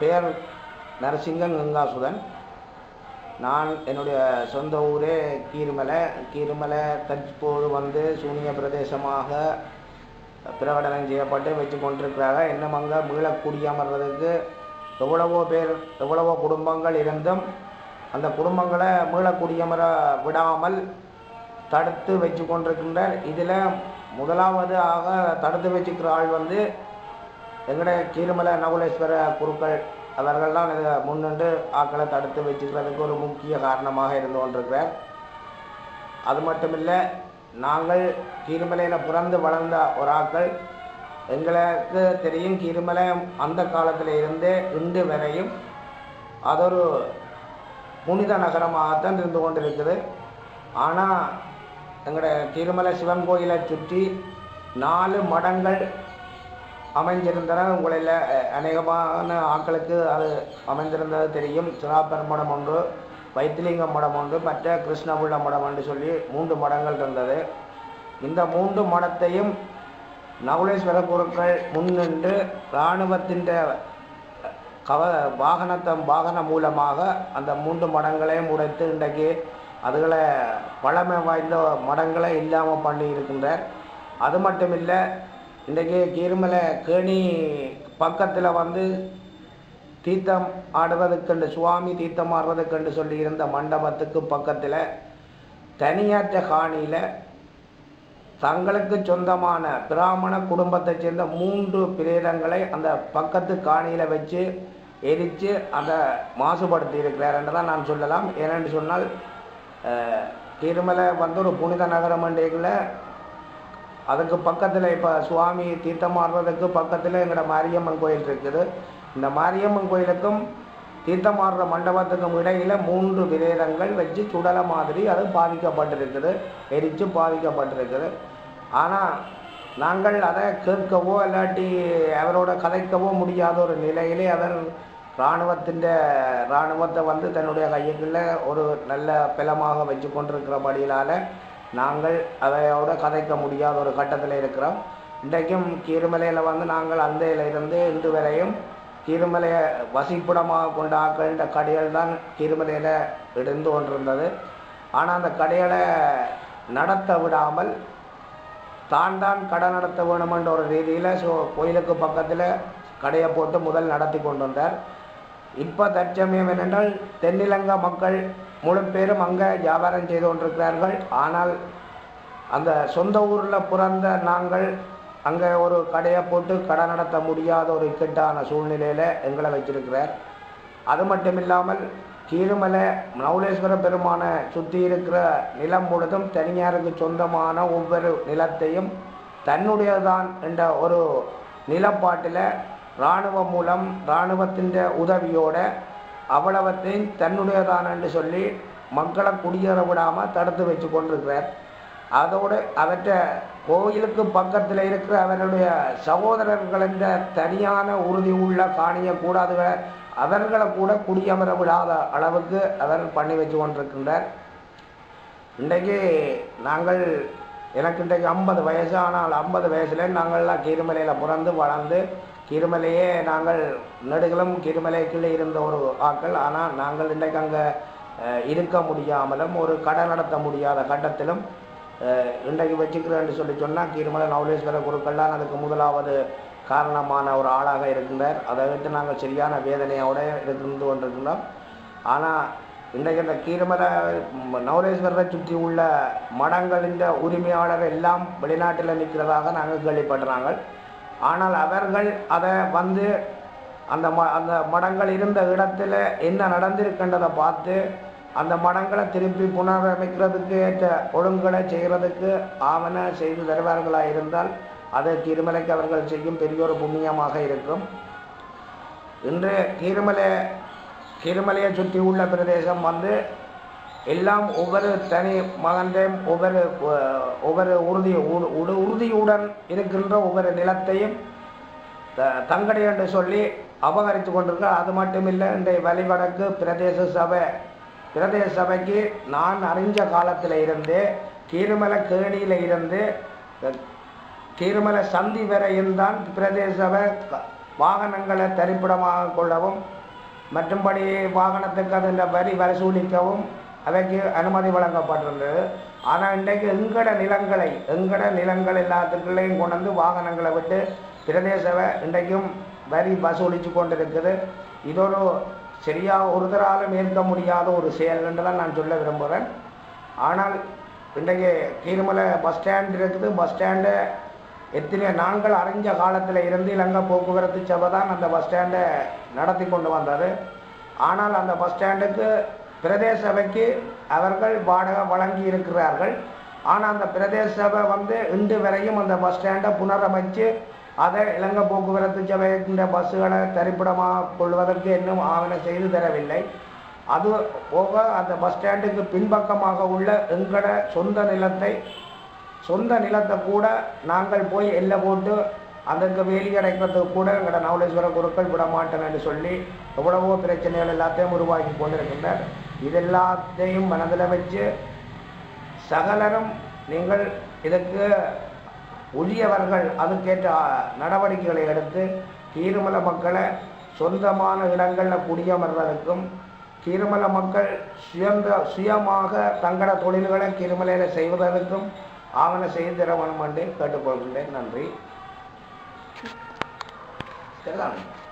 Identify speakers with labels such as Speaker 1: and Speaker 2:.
Speaker 1: பெயர் நரசிங்கன் கங்காசுதன் நான் என்னுடைய சொந்த ஊரே கீருமலை கீருமலை தற்போது வந்து சூனிய பிரதேசமாக பிரகடனம் செய்யப்பட்டு வச்சு கொண்டிருக்கிறாங்க இன்னும் அங்கே மீளக்குடியமர்றதுக்கு எவ்வளவோ பேர் எவ்வளவோ குடும்பங்கள் இருந்தும் அந்த குடும்பங்களை மீளக்குடியமர விடாமல் தடுத்து வச்சு கொண்டிருக்கின்றனர் இதில் முதலாவது ஆக தடுத்து வச்சுக்கிற ஆள் வந்து எங்களுடைய கீழ்மலை நகுலேஸ்வர குருக்கள் அவர்கள்லாம் இதை முன்னின்று ஆக்களை தடுத்து வச்சுக்கிறதுக்கு ஒரு முக்கிய காரணமாக இருந்து கொண்டிருக்கிறார் அது மட்டும் இல்லை நாங்கள் கீழ்மலையில் பிறந்து வளர்ந்த ஒரு ஆக்கள் எங்களுக்கு தெரியும் கீழ்மலை அந்த காலத்தில் இருந்தே இன்று வரையும் அதொரு புனித நகரமாகத்தான் இருந்து கொண்டிருக்குது ஆனால் எங்களோட திருமலை சிவன் கோயிலை சுற்றி நாலு மடங்கள் அமைஞ்சிருந்தன உங்களில் அநேகமான ஆக்களுக்கு அது அமைந்திருந்தது தெரியும் சுறாப்பர் மடம் ஒன்று வைத்திலிங்க மடம் ஒன்று மற்ற கிருஷ்ணபுள்ள மடம் என்று சொல்லி மூன்று மடங்கள் இருந்தது இந்த மூன்று மடத்தையும் நகுலேஸ்வர குருக்கள் முன்னின்று இராணுவத்தின் கவ வாகனத்தை வாகனம் மூலமாக அந்த மூன்று மடங்களையும் உடைத்து இன்றைக்கு அதுகளை பழமை வாய்ந்த மடங்களை இல்லாமல் பண்ணி இருக்கின்றார் அது மட்டும் இல்லை இன்றைக்கு கீருமலை கேணி பக்கத்தில் வந்து தீர்த்தம் ஆடுவதுக்கென்று சுவாமி தீர்த்தம் ஆடுவதுக்கென்று சொல்லியிருந்த மண்டபத்துக்கு பக்கத்தில் தனியாற்ற காணியில் தங்களுக்கு சொந்தமான பிராமண குடும்பத்தை சேர்ந்த மூன்று பிரேதங்களை அந்த பக்கத்து காணியில் வச்சு எரித்து அதை மாசுபடுத்தி இருக்கிறார் என்று தான் நான் சொல்லலாம் ஏனென்று சொன்னால் திருமலை வந்து ஒரு புனித நகரம் என்றைக்குள்ள அதுக்கு பக்கத்தில் இப்போ சுவாமி தீர்த்தமாடுறதுக்கு பக்கத்தில் எங்களோட மாரியம்மன் கோயில் இருக்குது இந்த மாரியம்மன் கோயிலுக்கும் தீர்த்தமாடுற மண்டபத்துக்கும் இடையில் மூன்று விரேதங்கள் வச்சு சுடலை மாதிரி அது பாதிக்கப்பட்டிருக்குது எரித்து பாதிக்கப்பட்டிருக்குது ஆனால் நாங்கள் அதை கேட்கவோ இல்லாட்டி அவரோட கதைக்கவோ முடியாத ஒரு நிலையிலே அவர் இராணுவத்தின் இராணுவத்தை வந்து தன்னுடைய கையங்களில் ஒரு நல்ல பிலமாக வச்சு படியிலால் நாங்கள் அதையோட கதைக்க முடியாத ஒரு கட்டத்தில் இருக்கிறோம் இன்றைக்கும் கீருமலையில் வந்து நாங்கள் அந்தையில் இருந்து இன்று வரையும் கீருமலையை வசிப்பிடமாக கொண்டு ஆக்கின்ற கடைகள் தான் கீருமலையில் இருந்து கொண்டிருந்தது ஆனால் அந்த கடைகளை நடத்த விடாமல் தான் தான் கடை நடத்த வேணுமென்ற ஒரு ரீதியில் ஸோ கோயிலுக்கு பக்கத்தில் கடையை போட்டு முதல் நடத்தி கொண்டு வந்தார் இப்போ தற்சமயம் என்னென்றால் தென்னிலங்கா மக்கள் மூணு பேரும் அங்கே வியாபாரம் செய்து கொண்டிருக்கிறார்கள் ஆனால் அந்த சொந்த ஊரில் பிறந்த நாங்கள் அங்கே ஒரு கடையை போட்டு கடை நடத்த முடியாத ஒரு இக்கட்டான சூழ்நிலையில் எங்களை வச்சிருக்கிறார் அது மட்டும் இல்லாமல் கீழமலை மௌலேஸ்வர பெருமானை சுற்றி இருக்கிற நிலம் முழுதும் தனியாருக்கு சொந்தமான ஒவ்வொரு நிலத்தையும் தன்னுடையதான் என்ற ஒரு நிலப்பாட்டில் இராணுவம் மூலம் இராணுவத்தின் உதவியோட அவ்வளவத்தையும் தன்னுடையதான் என்று சொல்லி மக்களை குடியேற விடாமல் தடுத்து வச்சு கொண்டிருக்கிறார் அதோடு அவற்றை கோயிலுக்கு பக்கத்தில் இருக்கிற அவர்களுடைய சகோதரர்கள் என்ற தனியான உறுதி உள்ள கூடாது அவர்களை கூட குடியமர விடாத அளவுக்கு அவர் பண்ணி வச்சு கொண்டிருக்கின்றார் இன்றைக்கு நாங்கள் எனக்கு இன்றைக்கு ஐம்பது வயசு ஆனால் ஐம்பது வயசுல நாங்கள்லாம் கீரமலையில் பிறந்து வளர்ந்து கிருமலையே நாங்கள் நெடுகளும் கிருமலைக்குள்ளே இருந்த ஒரு ஆக்கள் ஆனால் நாங்கள் இன்றைக்கு அங்கே இருக்க முடியாமலும் ஒரு கடை நடத்த முடியாத கட்டத்திலும் இன்றைக்கு வச்சுக்கிறேன்னு சொல்லி சொன்னால் கிருமலை நவலேஸ்வர குருக்கள்லாம் அதுக்கு முதலாவது காரணமான ஒரு ஆளாக இருக்கின்றார் அதை வைத்து நாங்கள் சரியான வேதனையோடு இருந்து கொண்டிருக்கிறோம் ஆனால் இன்றைக்கு இந்த கீரமலை நவரேஸ்வரரை சுற்றி உள்ள மடங்களின் உரிமையாளர் எல்லாம் வெளிநாட்டில் நிற்கிறதாக நாங்கள் கேள்விப்படுறாங்க ஆனால் அவர்கள் அதை வந்து அந்த ம அந்த மடங்கள் இருந்த இடத்துல என்ன நடந்திருக்கின்றதை பார்த்து அந்த மடங்களை திருப்பி புனரமைக்கிறதுக்கு ஏற்ற ஒழுங்குகளை செய்கிறதுக்கு ஆவண செய்து தருவார்களாக இருந்தால் அதை திருமலைக்கு அவர்கள் செய்யும் பெரிய ஒரு புண்ணியமாக இருக்கும் இன்று திருமலை திருமலையை சுற்றி உள்ள பிரதேசம் வந்து எல்லாம் ஒவ்வொரு தனி மகன்றையும் ஒவ்வொரு ஒவ்வொரு உறுதி உறுதியுடன் இருக்கின்ற ஒவ்வொரு நிலத்தையும் தங்கடை என்று சொல்லி அபகரித்து கொண்டிருக்க அது மட்டும் இல்லை இன்றைய வழிவடக்கு பிரதேச சபை பிரதேச சபைக்கு நான் அறிஞ்ச காலத்தில் இருந்து கீருமலை கேணியில் இருந்து கீருமலை சந்தி வரையும் தான் பிரதேச சபை வாகனங்களை தரிப்பிடமாக கொள்ளவும் மற்றும்படி வாகனத்துக்கு அதில் வரி வசூலிக்கவும் அதற்கு அனுமதி வழங்கப்பட்டிருந்தது ஆனால் இன்றைக்கு எங்கட நிலங்களை எங்கட நிலங்கள் எல்லாத்துக்குள்ளேயும் கொண்டு வந்து வாகனங்களை விட்டு பிரதேசவை இன்றைக்கும் வரி வசூலித்து கொண்டிருக்குது இருக்குது ஒரு சரியாக ஒருத்தராலும் ஏற்க முடியாத ஒரு செயல் என்று தான் நான் சொல்ல விரும்புகிறேன் ஆனால் இன்றைக்கு கீழ்மலை பஸ் ஸ்டாண்ட் இருக்குது பஸ் ஸ்டாண்டு எத்தனை நான்கள் அறிஞ்ச காலத்தில் இருந்து இலங்கை போக்குவரத்து சபை தான் அந்த பஸ் ஸ்டாண்டை நடத்தி கொண்டு வந்தது ஆனால் அந்த பஸ் ஸ்டாண்டுக்கு பிரதேச சபைக்கு அவர்கள் வாடகை வழங்கி இருக்கிறார்கள் ஆனால் அந்த பிரதேச சபை வந்து இன்று வரையும் அந்த பஸ் ஸ்டாண்டை புனரமைச்சு அதை இலங்கை போக்குவரத்து சபையின்ற பஸ்ஸுகளை தரிப்பிடமாக கொள்வதற்கு இன்னும் ஆவணம் செய்து தரவில்லை அது போக அந்த பஸ் ஸ்டாண்டுக்கு பின்பக்கமாக உள்ள எங்கட சொந்த நிலத்தை சொந்த நிலத்தை கூட நாங்கள் போய் எல்லை போட்டு அதற்கு வேலி கிடைக்கிறதுக்கு கூட எங்களோட நவலேஸ்வர குருக்கள் விடமாட்டேன் என்று சொல்லி எவ்வளவோ பிரச்சனைகள் எல்லாத்தையும் உருவாக்கி கொண்டிருக்கின்றனர் இதெல்லாத்தையும் மனதில் வச்சு சகலரும் நீங்கள் இதற்கு உரியவர்கள் அதுக்கேற்ற நடவடிக்கைகளை எடுத்து கீருமல மக்களை சொந்தமான இடங்களில் குடியமர்றதுக்கும் கீருமல மக்கள் சுயந்த சுயமாக தங்கள தொழில்களை கீருமலையில் செய்வதற்கும் ஆவண செய்து வேணும் என்று கேட்டுக்கொள்கின்றேன் நன்றி சரிதான்